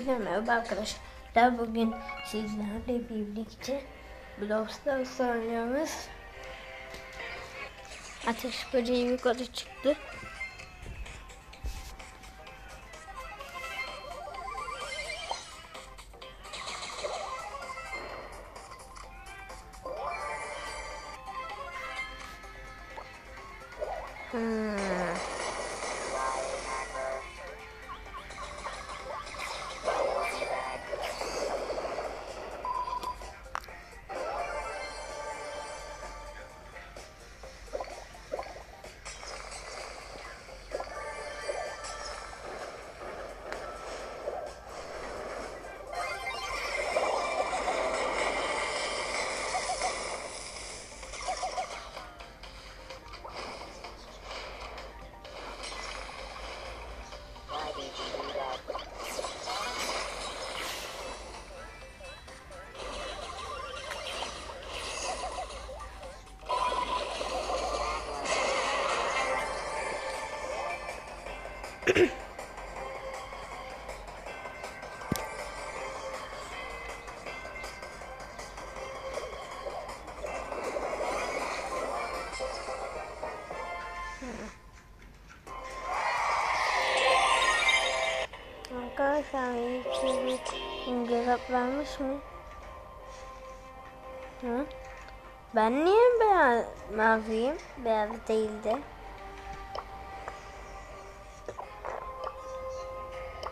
Hepinize merhaba arkadaşlar. Bugün sizlerle birlikte Brawl Stars oynuyoruz. Ateş böceği yukarı çıktı. Hmm. Arkadaşlar YouTube cevap vermiş mi? Hı? Ben niye beyaz maviyim? Beyaz değil de. I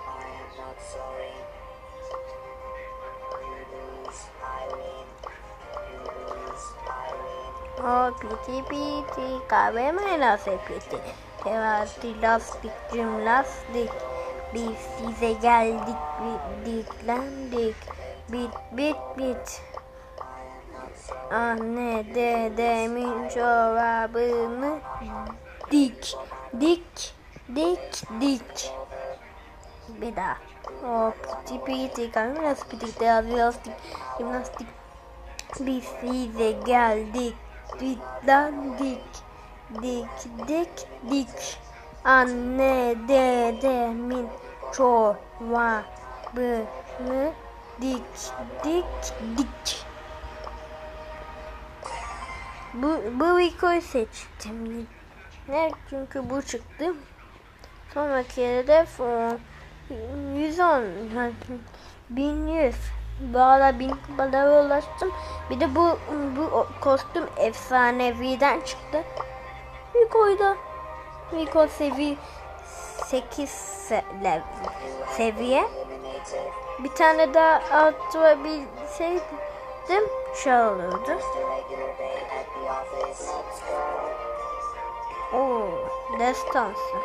am not sorry. You lose, I win. You lose, I win. O piti piti kahve maynası piti. Tevati lastik cim lastik. Biz size geldik bitlendik. Bit bit bit. Anne dedemin çorabını dik dik dik dik. Bir daha. O piti piti maynası piti. Cim lastik. Biz size geldik, bitlendik, dik dik dik. Anne dedemin çorabını dik dik dik. Bu, bu videoyu seçtim. Ne? Çünkü bu çıktı. Sonraki o, 110 1100 bu ara 1000 kupalara ulaştım. Bir de bu bu kostüm efsaneviden çıktı. Rico'yda Rico sevi 8 se- level seviye. Bir tane daha arttırabilseydim şey olurdu. Oo, destansı.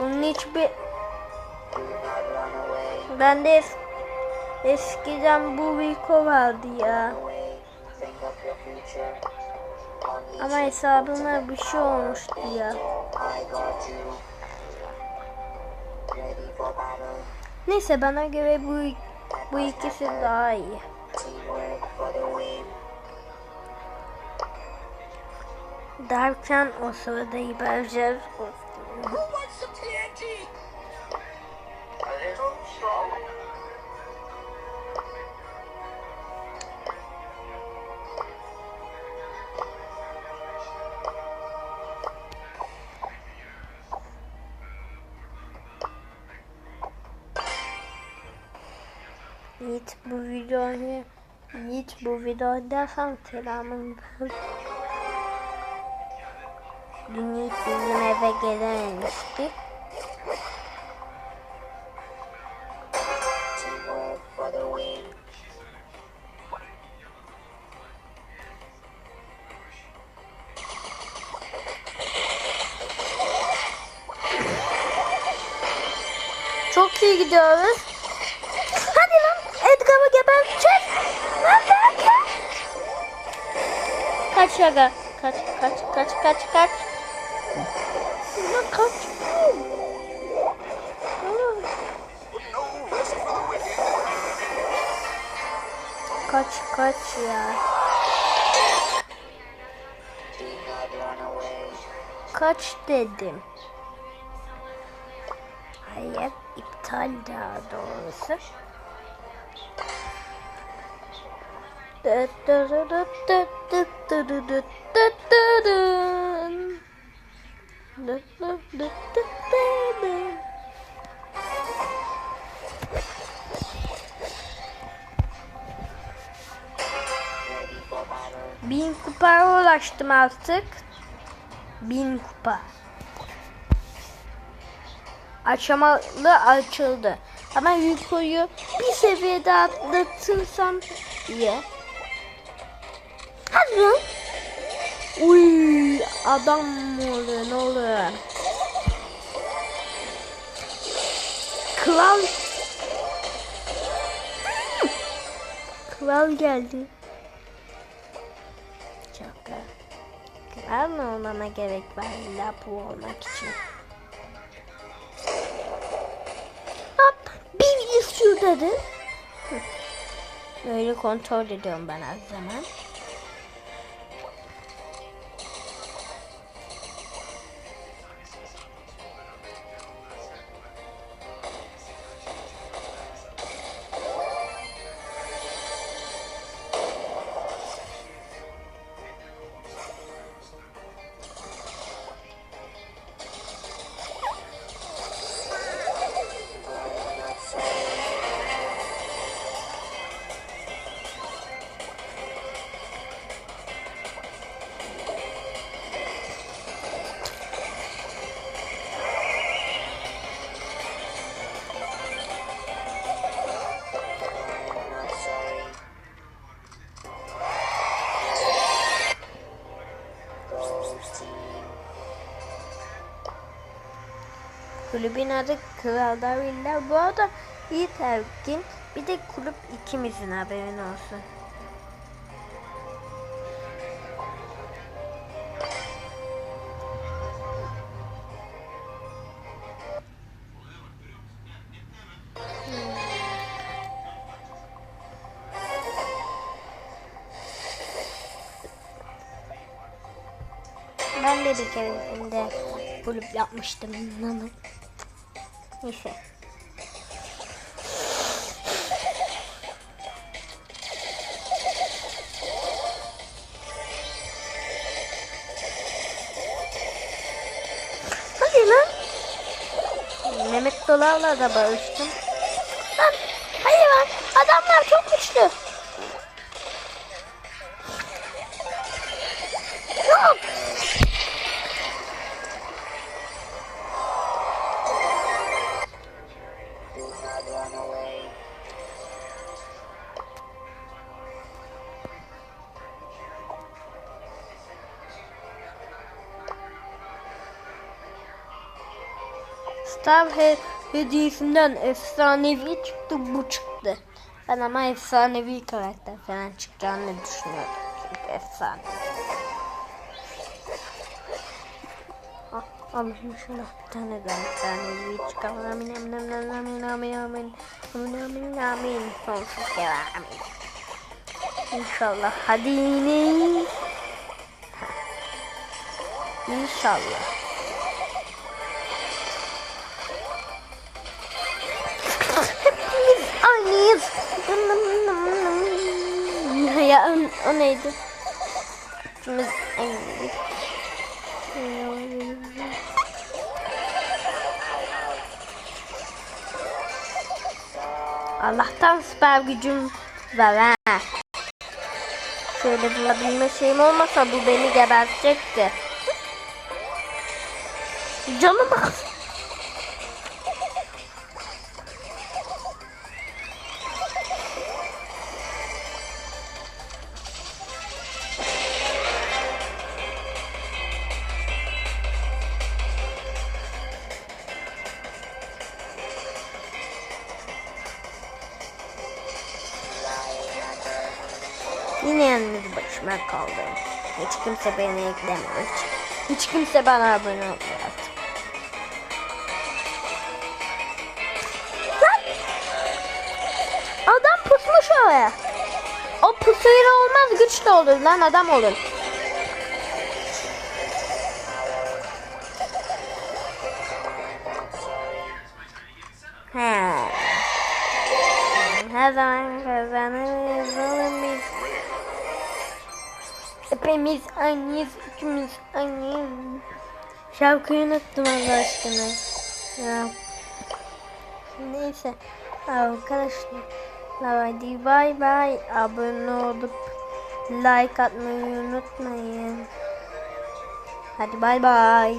Bunun hiçbir away. bende es, eskiden bu Rico vardı ya. Ama hesabıma bir şey olmuştu ya. Neyse bana göre bu bu ikisi daha iyi. Derken o sırada İbercer Yiğit bu videoyu Yiğit bu videodaysan selamın var. Dün Yiğit bizim eve gelememişti. Çok iyi gidiyoruz. Geberteceğiz. Kaç şaka. Kaç kaç kaç kaç kaç. Lan kaç. Kaç kaç ya. Kaç dedim. Hayır iptal daha doğrusu. Bin kupaya ulaştım artık. Bin kupa. Aşamalı açıldı. Ama Yuko'yu bir seviyede atlatırsam iyi. Lan. Uy, adam mı oluyor ne oluyor? Kral Kral geldi. Çok güzel. Kral mı olmama gerek var illa bu olmak için? Hop bir yüz dedi. Böyle kontrol ediyorum ben her zaman. Kulübün adı Kral Darwin'ler. Bu arada iyi terkin. Bir de kulüp ikimizin haberin olsun. Ben de bir keresinde kulüp yapmıştım neyse. Hadi lan. Mehmet Dolar'la da barıştım. Lan hayır lan adamlar çok güçlü. Star he hediyesinden efsanevi çıktı bu çıktı. Ben ama efsanevi karakter falan çıkacağını düşünüyorum. Çünkü efsane. Ah, Allah'ım şuna bir tane daha efsanevi çıkalım. Amin amin amin amin amin amin amin amin amin sonsuz kere amin. İnşallah hadi yine. İnşallah. Aynıyız. Ya o, o neydi? Hepimiz aynıyız. Allah'tan süper gücüm var ha. Şöyle bulabilme şeyim olmasa bu beni gebertecekti. Canım bak. Yine yalnız başıma kaldım. Hiç kimse beni eklemiyor. Hiç, kimse bana abone olmuyor artık. Adam pusmuş oraya. O pusuyla olmaz güçlü olur lan adam olur. He. Her zaman Hepimiz aynıyız. Üçümüz aynıyız. Şarkıyı unuttum Allah aşkına. Ya. Neyse. Arkadaşlar. Hadi bay bay. Abone olup like atmayı unutmayın. Hadi bay bay.